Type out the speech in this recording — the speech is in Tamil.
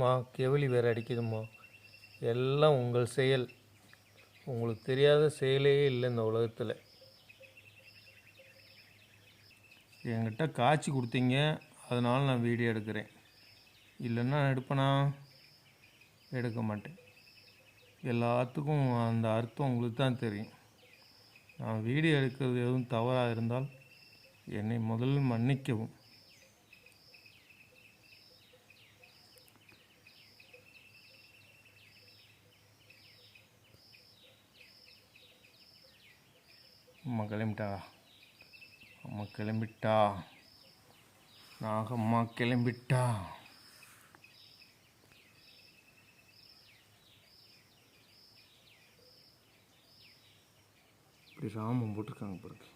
மா கெவிலி வேறு அடிக்குதும்மா எல்லாம் உங்கள் செயல். உங்களுக்கு தெரியாத செயலே இல்லை இந்த உலகத்தில். என்கிட்ட காய்ச்சி கொடுத்தீங்க அதனால் நான் வீடியோ எடுக்கிறேன். இல்லைன்னா நான் எடுப்பேனா? எடுக்க மாட்டேன். எல்லாத்துக்கும் அந்த அர்த்தம் உங்களுக்கு தான் தெரியும். நான் வீடியோ எடுக்கிறது எதுவும் தவறாக இருந்தால் என்னை முதலில் மன்னிக்கவும். அம்மா கிளம்பிட்டா அம்மா கிளம்பிட்டா? நாகம்மா கிளம்பிட்டா? இப்படி ராமம் போட்டிருக்காங்க பிறகு